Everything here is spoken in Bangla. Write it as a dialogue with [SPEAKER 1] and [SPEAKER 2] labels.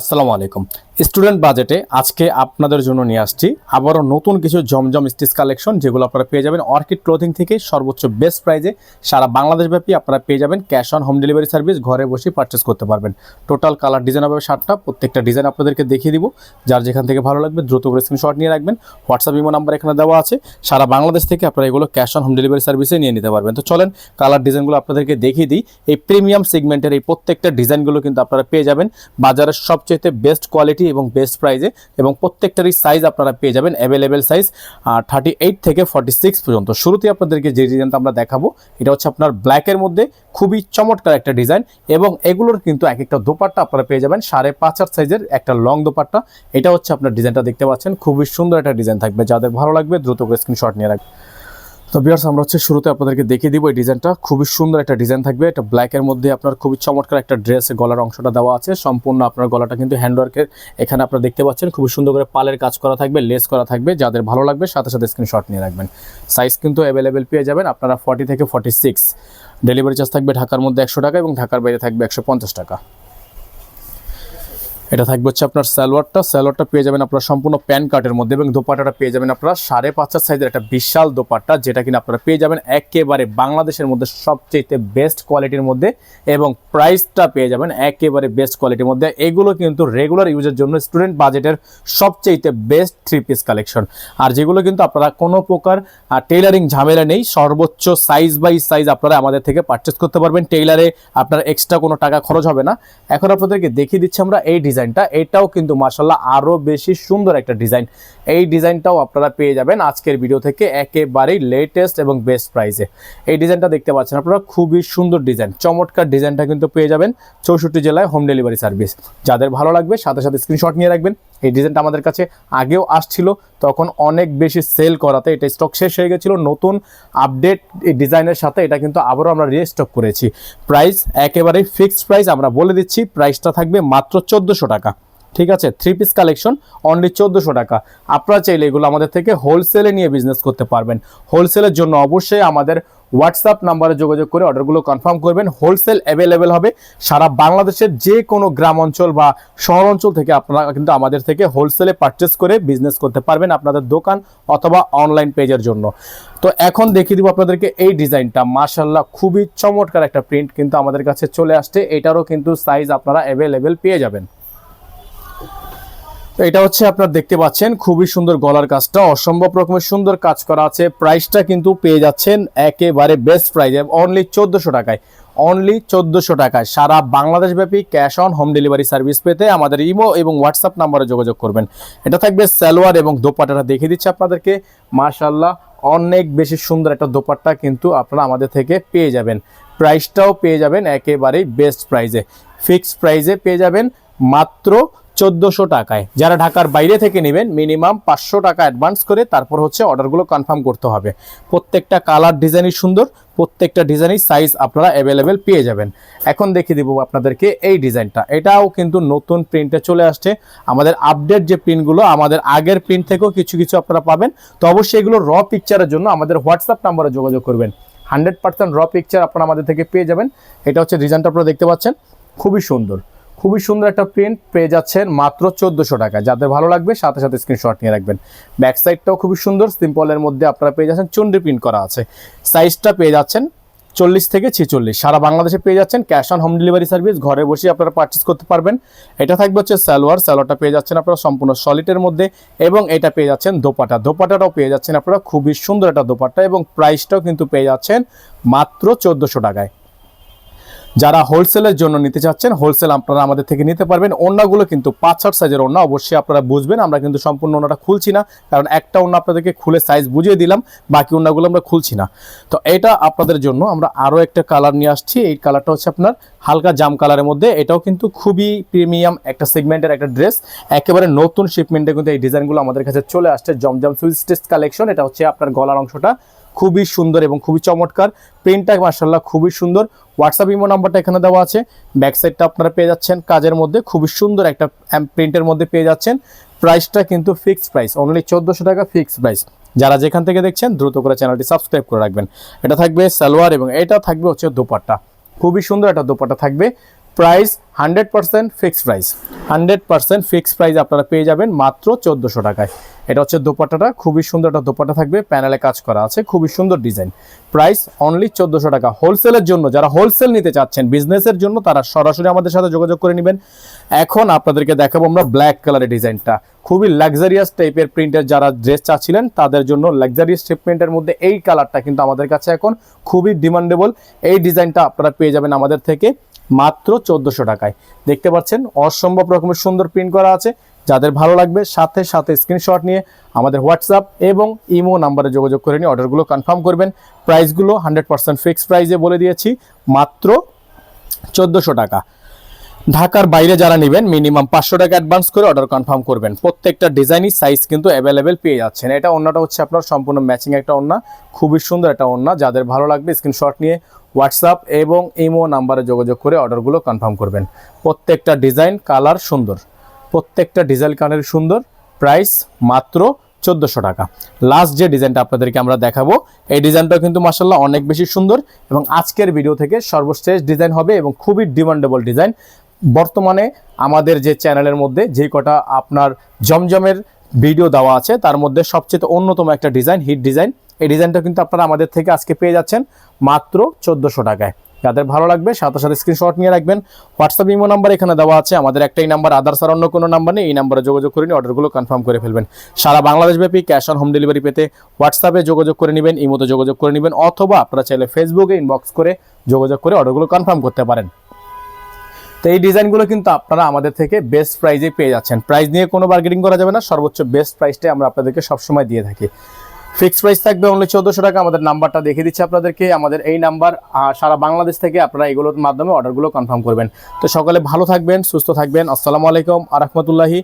[SPEAKER 1] আসসালামু আলাইকুম। স্টুডেন্ট বাজেটে আজকে আপনাদের জন্য নিয়ে আসছি আবারও নতুন কিছু জমজম স্টিচ কালেকশন যেগুলো আপনারা পেয়ে যাবেন অর্কিড ক্লোথিং থেকে সর্বোচ্চ বেস্ট প্রাইজে। সারা বাংলাদেশব্যাপী আপনারা পেয়ে যাবেন cash on home delivery service, ঘরে বসে পারচেস করতে পারবেন। টোটাল কালার ডিজাইন হবে সাতটা প্রত্যেকটা ডিজাইন আপনাদেরকে দেখিয়ে দিব। যার যেখান থেকে ভালো লাগবে দ্রুত করে স্ক্রিনশট নিয়ে রাখবেন। হোয়াটসঅ্যাপ ইমো নাম্বার এখানে দেওয়া আছে। সারা বাংলাদেশ থেকে আপনারা এগুলো ক্যাশ অন হোম ডেলিভারি সার্ভিসে নিয়ে নিতে পারবেন। তো চলেন কালার ডিজাইনগুলো আপনাদেরকে দেখিয়ে দিই। এই প্রিমিয়াম সেগমেন্টের এই প্রত্যেকটা ডিজাইনগুলো কিন্তু আপনারা পেয়ে যাবেন। বাজারের সবচেয়ে বেস্ট কোয়ালিটি এবং বেস্ট প্রাইজে এবং প্রত্যেকটারই সাইজ আপনারা পেয়ে যাবেন অ্যাভেলেবেল সাইজ থার্টি এইট থেকে ফর্টি সিক্স পর্যন্ত। শুরুতেই আপনাদেরকে যে ডিজাইনটা আমরা দেখাবো, এটা হচ্ছে আপনার ব্ল্যাকের মধ্যে খুবই চমৎকার একটা ডিজাইন এবং এগুলোর কিন্তু এক একটা দোপাট্টা আপনারা পেয়ে যাবেন, সাড়ে পাঁচ আট সাইজের একটা লং দোপাট্টা। এটা হচ্ছে আপনার ডিজাইনটা দেখতে পাচ্ছেন, খুবই সুন্দর একটা ডিজাইন থাকবে। যাদের ভালো লাগবে দ্রুত করে স্ক্রিনশট নিয়ে রাখবেন। তো বিয়ার্স আমরা হচ্ছে শুরুতে আপনাদেরকে দেখিয়ে দিব এই ডিজাইনটা খুবই সুন্দর একটা ডিজাইন থাকবে। এটা ব্ল্যাকের মধ্যে আপনার খুবই চমৎকার একটা ড্রেস গলার অংশটা দেওয়া আছে। সম্পূর্ণ আপনার গলাটা কিন্তু হ্যান্ডওয়ার্কের এখানে আপনারা দেখতে পাচ্ছেন। খুবই সুন্দর করে পালের কাজ করা থাকবে লেস করা থাকবে। যাদের ভালো লাগবে, সাথে সাথে স্ক্রিনশট নিয়ে রাখবেন। সাইজ কিন্তু অ্যাভেলেবেল পেয়ে যাবেন আপনারা ফর্টি থেকে ফর্টি সিক্স ডেলিভারি চার্জ থাকবে ঢাকার মধ্যে একশো টাকা এবং ঢাকার বাইরে থাকবে একশো পঞ্চাশ টাকা। এটা থাকবে হচ্ছে আপনার সালোয়ারটা। সালোয়ারটা পেয়ে যাবেন আপনারা সম্পূর্ণ প্যান কার্ডের মধ্যে এবং দোপাটাটা পেয়ে যাবেন আপনারা সাড়ে পাঁচ হাত সাইজের একটা বিশাল দোপাট্টা, যেটা কিনা আপনারা পেয়ে যাবেন একেবারে বাংলাদেশের মধ্যে সবচেয়ে বেস্ট কোয়ালিটির মধ্যে এবং প্রাইসটা পেয়ে যাবেন একেবারে বেস্ট কোয়ালিটির মধ্যে। এগুলো কিন্তু রেগুলার ইউজের জন্য স্টুডেন্ট বাজেটের সবচেয়ে বেস্ট থ্রি পিস কালেকশন আর যেগুলো কিন্তু আপনারা কোনো প্রকার টেইলারিং ঝামেলা নেই, সর্বোচ্চ সাইজ বাই সাইজ আপনারা আমাদের থেকে পারচেস করতে পারবেন। টেইলারে আপনার এক্সট্রা কোনো টাকা খরচ হবে না। এখন আপনাদেরকে দেখিয়ে দিচ্ছি আমরা এই ডিজাইনটা, এটাও কিন্তু মার্শাল্লাহ আরও বেশি সুন্দর একটা ডিজাইন। এই ডিজাইনটাও আপনারা পেয়ে যাবেন আজকের ভিডিও থেকে একেবারেই লেটেস্ট এবং বেস্ট প্রাইসে এই ডিজাইনটা দেখতে পাচ্ছেন আপনারা, খুবই সুন্দর ডিজাইন। চমৎকার ডিজাইনটা কিন্তু পেয়ে যাবেন চৌষট্টি জেলায় হোম ডেলিভারি সার্ভিস যাদের ভালো লাগবে, সাথে সাথে স্ক্রিনশট নিয়ে রাখবেন। এই ডিজাইনটা আমাদের কাছে আগেও আসছিল, তখন অনেক বেশি সেল করাতে এটা স্টক শেষ হয়ে গেছিল। নতুন আপডেট ডিজাইনের সাথে এটা কিন্তু আবারও আমরা রিস্টক করেছি। প্রাইস একেবারেই ফিক্সড প্রাইস আমরা বলে দিচ্ছি প্রাইসটা থাকবে মাত্র চোদ্দোশো টাকা। ঠিক আছে? থ্রি পিস কালেকশন অনলি চোদ্দোশো টাকা। আপনারা চাইলে এগুলো আমাদের থেকে হোলসেলে নিয়ে বিজনেস করতে পারবেন। হোলসেলের জন্য অবশ্যই আমাদের হোয়াটসঅ্যাপ নাম্বারে যোগাযোগ করে অর্ডারগুলো কনফার্ম করবেন। হোলসেল অ্যাভেলেবেল হবে সারা বাংলাদেশের যে কোনো গ্রাম অঞ্চল বা শহর অঞ্চল থেকে আপনারা কিন্তু আমাদের থেকে হোলসেলে পারচেস করে বিজনেস করতে পারবেন আপনাদের দোকান অথবা অনলাইন পেজের জন্য। তো এখন দেখিয়ে দিব আপনাদেরকে এই ডিজাইনটা। মাশাল্লাহ খুবই চমৎকার একটা প্রিন্ট কিন্তু আমাদের কাছে চলে আসছে। এটারও কিন্তু সাইজ আপনারা অ্যাভেলেবেল পেয়ে যাবেন। তো এটা হচ্ছে আপনারা দেখতে পাচ্ছেন, খুবই সুন্দর গলার কাজটা, অসম্ভব রকমের সুন্দর কাজ করা আছে। প্রাইসটা কিন্তু পেয়ে যাচ্ছেন একেবারে বেস্ট প্রাইস অনলি চোদ্দোশো টাকায় অনলি চোদ্দোশো টাকায়। সারা বাংলাদেশ ব্যাপী cash on home delivery service পেতে আমাদের ইমো এবং হোয়াটসঅ্যাপ নাম্বারে যোগাযোগ করবেন। এটা থাকবে সালোয়ার এবং দোপাটাটা দেখিয়ে দিচ্ছে আপনাদেরকে। মাশাল্লাহ অনেক বেশি সুন্দর একটা দোপাট্টা কিন্তু আপনারা আমাদের থেকে পেয়ে যাবেন। প্রাইসটাও পেয়ে যাবেন একেবারেই বেস্ট প্রাইজে ফিক্সড প্রাইজে পেয়ে যাবেন মাত্র চোদ্দোশো টাকায়। যারা ঢাকার বাইরে থেকে নেবেন, মিনিমাম পাঁচশো টাকা অ্যাডভান্স করে তারপর হচ্ছে অর্ডারগুলো কনফার্ম করতে হবে। প্রত্যেকটা কালার ডিজাইনই সুন্দর, প্রত্যেকটা ডিজাইনই সাইজ আপনারা অ্যাভেলেবেল পেয়ে যাবেন। এখন দেখিয়ে দিব আপনাদেরকে এই ডিজাইনটা এটাও কিন্তু নতুন প্রিন্টে চলে আসছে। আমাদের আপডেট যে প্রিন্টগুলো আমাদের আগের প্রিন্ট থেকেও কিছু কিছু আপনারা পাবেন। তো অবশ্যই এগুলো র পিকচারের জন্য আমাদের হোয়াটসঅ্যাপ নাম্বারে যোগাযোগ করবেন। হান্ড্রেড পার্সেন্ট র পিকচার আপনারা আমাদের থেকে পেয়ে যাবেন। এটা হচ্ছে ডিজাইনটা আপনারা দেখতে পাচ্ছেন। খুবই সুন্দর। খুবই সুন্দর একটা প্রিন্ট পেয়ে যাচ্ছেন মাত্র চোদ্দোশো টাকা যাদের ভালো লাগবে, সাথে সাথে স্ক্রিনশট নিয়ে রাখবেন। ব্যাক সাইডটাও খুবই সুন্দর সিম্পলের মধ্যে আপনারা পেয়ে যাচ্ছেন চুন্ডি প্রিন্ট করা আছে। সাইজটা পেয়ে যাচ্ছেন চল্লিশ থেকে ছেচল্লিশ। সারা বাংলাদেশে পেয়ে যাচ্ছেন cash on home delivery service ঘরে বসে আপনারা পারচেস করতে পারবেন। এটা থাকবে হচ্ছে সালোয়ার, সালোয়ারটা পেয়ে যাচ্ছেন আপনারা সম্পূর্ণ সলিটের মধ্যে এবং এটা পেয়ে যাচ্ছেন দোপাটা। দোপাটাটাও পেয়ে যাচ্ছেন আপনারা, খুবই সুন্দর একটা দোপাট্টা এবং প্রাইসটাও কিন্তু পেয়ে যাচ্ছেন মাত্র চোদ্দোশো টাকায়। যারা হোলসেলের জন্য নিতে চাচ্ছেন, হোলসেল আপনারা আমাদের থেকে নিতে পারবেন। ওড়নাগুলো কিন্তু পাঁচ ছট সাইজের ওড়না, অবশ্যই আপনারা বুঝবেন, আমরা কিন্তু সম্পূর্ণ ওড়নাটা খুলছি না, কারণ একটা ওড়না আপনাদেরকে খুলে সাইজ বুঝিয়ে দিলাম, বাকি ওড়নাগুলো আমরা খুলছি না। তো এটা আপনাদের জন্য আমরা আরও একটা কালার নিয়ে আসছি, এই কালারটা হচ্ছে আপনার হালকা জাম কালারের মধ্যে। এটাও কিন্তু খুবই প্রিমিয়াম একটা সেগমেন্টের একটা ড্রেস একেবারে নতুন শিপমেন্টে কিন্তু এই ডিজাইনগুলো আমাদের কাছে চলে আসছে, জমজম সুইচ টেস্ট কালেকশন এটা হচ্ছে আপনার গলার অংশটা। খুবই সুন্দর এবং খুবই চমৎকার। প্রিন্টটা মার্শাল্লাহ খুবই সুন্দর। হোয়াটসঅ্যাপ ইমো নাম্বারটা এখানে দেওয়া আছে। ব্যাক সাইডটা আপনারা পেয়ে যাচ্ছেন। কাজের মধ্যে খুবই সুন্দর একটা প্রিন্টের মধ্যে পেয়ে যাচ্ছেন। প্রাইসটা কিন্তু ফিক্সড প্রাইস অনলি চোদ্দোশো টাকা ফিক্সড প্রাইস যারা যেখান থেকে দেখছেন, দ্রুত করে চ্যানেলটি সাবস্ক্রাইব করে রাখবেন। এটা থাকবে সালোয়ার এবং এটা থাকবে হচ্ছে দোপাট্টা। খুবই সুন্দর একটা দোপাট্টা থাকবে। Price hundred percent fixed price hundred percent fixed price আপনারা পেয়ে যাবেন মাত্র চোদ্দোশো টাকায়। এটা হচ্ছে দোপাট্টাটা, খুবই সুন্দর একটা দোপাট্টা থাকবে প্যানেলে কাজ করা আছে, খুবই সুন্দর ডিজাইন প্রাইস অনলি চোদ্দোশো টাকা। হোলসেলের জন্য, যারা হোলসেল নিতে চাচ্ছেন বিজনেসের জন্য তারা সরাসরি আমাদের সাথে যোগাযোগ করে নেবেন। এখন আপনাদেরকে দেখাবো আমরা ব্ল্যাক কালারের ডিজাইনটা খুবই লাক্সারিয়াস টাইপের প্রিন্টের যারা ড্রেস চাচ্ছিলেন, তাদের জন্য লাক্সারিয়াস প্রিন্টের মধ্যে এই কালারটা কিন্তু আমাদের কাছে এখন খুবই ডিমান্ডেবল এই ডিজাইনটা আপনারা পেয়ে যাবেন আমাদের থেকে। মাত্র চোদ্দোশো টাকায়। দেখতে পাচ্ছেন, অসম্ভব রকমের সুন্দর প্রিন্ট করা আছে। যাদের ভালো লাগবে, সাথে সাথে স্ক্রিনশট নিয়ে আমাদের হোয়াটসঅ্যাপ এবং ইমো নাম্বারে যোগাযোগ করে নিয়ে অর্ডারগুলো কনফার্ম করবেন। প্রাইসগুলো হান্ড্রেড পার্সেন্ট ফিক্সড প্রাইসে বলে দিয়েছি, মাত্র চোদ্দোশো টাকা। ঢাকার বাইরে যারা নেবেন মিনিমাম পাঁচশো টাকা অ্যাডভান্স করে অর্ডার কনফার্ম করবেন। প্রত্যেকটা ডিজাইনই সাইজ কিন্তু অ্যাভেলেবেল পেয়ে যাচ্ছেন। এটা অন্যটা হচ্ছে আপনার সম্পূর্ণ ম্যাচিং একটা ওন্না খুবই সুন্দর একটা ওন্না যাদের ভালো লাগবে স্ক্রিনশট নিয়ে হোয়াটসঅ্যাপ এবং ইমো নাম্বারে যোগাযোগ করে অর্ডারগুলো কনফার্ম করবেন। প্রত্যেকটা ডিজাইন কালার সুন্দর। প্রত্যেকটা ডিজাইন কালার সুন্দর। প্রাইস মাত্র চোদ্দোশো টাকা। লাস্ট যে ডিজাইনটা আপনাদেরকে আমরা দেখাবো, এই ডিজাইনটাও কিন্তু মাসাল্লাহ অনেক বেশি সুন্দর এবং আজকের ভিডিও থেকে সর্বশ্রেষ্ঠ ডিজাইন হবে এবং খুবই ডিমান্ডেবল ডিজাইন। বর্তমানে আমাদের যে চ্যানেলের মধ্যে যে কটা আপনার জমজমের ভিডিও দেওয়া আছে, তার মধ্যে সবচেয়ে অন্যতম একটা ডিজাইন, হিট ডিজাইন। এই ডিজাইনটা কিন্তু আপনারা আমাদের থেকে আজকে পেয়ে যাচ্ছেন মাত্র চোদ্দোশো টাকায়। যাদের ভালো লাগবে, সাথে সাথে স্ক্রিনশট নিয়ে রাখবেন। হোয়াটসঅ্যাপ ইমো নাম্বার এখানে দেওয়া আছে। আমাদের একটাই নাম্বার আদার্স আর অন্য কোনো নাম্বার নেই। এই নাম্বারে যোগাযোগ করে নিয়ে অর্ডারগুলো কনফার্ম করে ফেলবেন। সারা বাংলাদেশব্যাপী ক্যাশ অন হোম ডেলিভারি পেতে হোয়াটসঅ্যাপে যোগাযোগ করে নেবেন ইমোতে যোগাযোগ করে নেবেন, অথবা আপনারা চাইলে ফেসবুকে ইনবক্স করে যোগাযোগ করে অর্ডারগুলো কনফার্ম করতে পারেন। তো এই ডিজাইনগুলো কিন্তু আপনারা আমাদের থেকে বেস্ট প্রাইজে পেয়ে যাচ্ছেন। প্রাইস নিয়ে কোনো বার্গেটিং করা যাবে না। সর্বোচ্চ বেস্ট প্রাইসটাই আমরা আপনাদেরকে সবসময় দিয়ে থাকি। ফিক্সড প্রাইস থাকবে অনলি চোদ্দোশো টাকা। আমাদের নাম্বারটা দেখিয়ে দিচ্ছি আপনাদেরকে। আমাদের এই নাম্বার সারা বাংলাদেশ থেকে আপনারা এগুলোর মাধ্যমে অর্ডারগুলো কনফার্ম করবেন। তো সকালে ভালো থাকবেন, সুস্থ থাকবেন। আসসালামু আলাইকুম আ, রহমতুল্লাহি